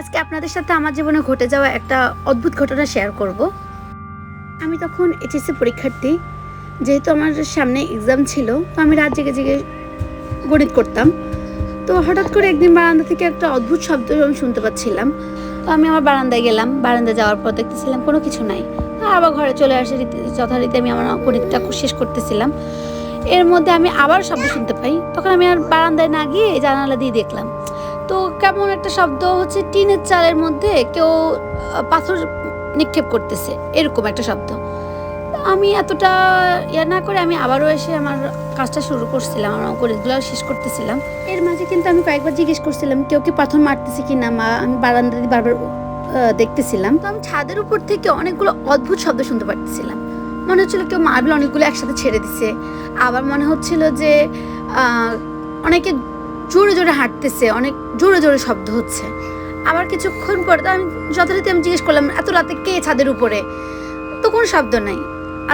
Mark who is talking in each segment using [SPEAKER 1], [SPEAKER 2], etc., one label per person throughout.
[SPEAKER 1] আজকে আপনাদের সাথে আমার জীবনে ঘটে যাওয়া একটা অদ্ভুত ঘটনা শেয়ার করব। আমি তখন এইচএসসি পরীক্ষার্থী, যেহেতু আমার সামনে এক্সাম ছিল, তো আমি রাত জেগে জেগে গণিত করতাম। তো হঠাৎ করে একদিন বারান্দা থেকে একটা অদ্ভুত শব্দ আমি শুনতে পাচ্ছিলাম। তো আমি আমার বারান্দায় গেলাম। বারান্দায় যাওয়ার পর দেখতেছিলাম কোনো কিছু নাই। আবার ঘরে চলে আসে রীতি যথারীতি আমি আমার গণিতটা শেষ করতেছিলাম। এর মধ্যে আমি আবার শব্দ শুনতে পাই। তখন আমি আর বারান্দায় না গিয়ে জানালা দিয়ে দেখলাম। তো কেমন একটা শব্দ হচ্ছে টিনের চালের মধ্যে কেউ পাথর নিক্ষেপ করতেছে এরকম একটা শব্দ। আমি এতটা ইয়ে না করে আমি আবারও এসে আমার কাজটা শুরু করছিলাম আমার গণিতগুলো শেষ করতেছিলাম। এর মাঝে কিন্তু আমি কয়েকবার জিজ্ঞেস করছিলাম কেউ কি পাথর মারতেছে কি না? মা আমি বারান্দা দিয়ে বারবার দেখতেছিলাম। তো আমি ছাদের উপর থেকে অনেকগুলো অদ্ভুত শব্দ শুনতে পারতেছিলাম। মনে হচ্ছিল কেউ মার্বেল অনেকগুলো একসাথে ছেড়ে দিছে। আবার মনে হচ্ছিল যে অনেকে জোরে জোরে হাঁটতেছে, অনেক জোরে জোরে শব্দ হচ্ছে। আবার কিছুক্ষণ পর আমি যথারীতি আমি জিজ্ঞেস করলাম, এত রাতে কে ছাদের উপরে? তো কোনো শব্দ নাই।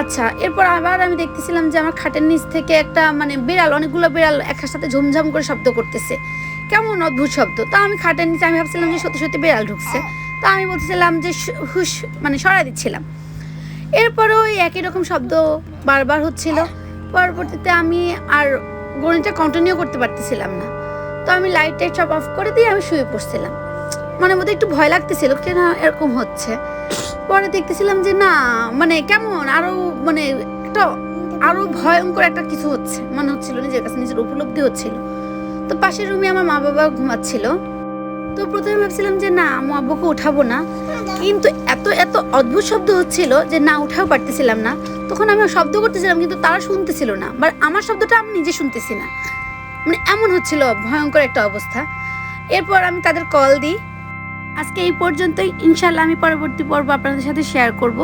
[SPEAKER 1] আচ্ছা এরপর আবার আমি দেখতেছিলাম যে আমার খাটের নিচ থেকে একটা মানে বিড়াল, অনেকগুলো বিড়াল একসাথে সাথে ঝুমঝাম করে শব্দ করতেছে। কেমন অদ্ভুত শব্দ। তা আমি খাটের নিচে আমি ভাবছিলাম যে সত্যি সত্যি বিড়াল ঢুকছে। তা আমি বলতেছিলাম যে হুশ মানে সরাই দিচ্ছিলাম। এরপরও ওই একই রকম শব্দ বারবার হচ্ছিল। পরবর্তীতে আমি আর গণিতটা কন্টিনিউ করতে পারতেছিলাম না। তো আমি লাইট টাইট সব অফ করে দিয়ে আমি শুয়ে পড়ছিলাম। মনের মধ্যে একটু ভয় লাগতেছিল, কেন এরকম হচ্ছে? পরে দেখতেছিলাম যে না মানে কেমন? আরও মানে একটা, আরও ভয়ঙ্কর একটা কিছু হচ্ছে। মনে হচ্ছিল নিজের কাছে নিজের উপলব্ধি হচ্ছিল। তো পাশের রুমে আমার মা বাবা ঘুমাচ্ছিল। তো প্রথমে ভাবছিলাম যে না মা আব্বুকে উঠাবো না। কিন্তু এত এত অদ্ভুত শব্দ হচ্ছিল যে না, উঠাও পারতেছিলাম না। তখন আমি শব্দ করতেছিলাম, কিন্তু তারা শুনতেছিল না। বা আমার শব্দটা আমি নিজে শুনতেছি না। মানে এমন হচ্ছিল, ভয়ঙ্কর একটা অবস্থা। এরপর আমি তাদের কল দিই। আজকে এই পর্যন্তই। ইনশাল্লাহ আমি পরবর্তী পর্ব আপনাদের সাথে শেয়ার করব।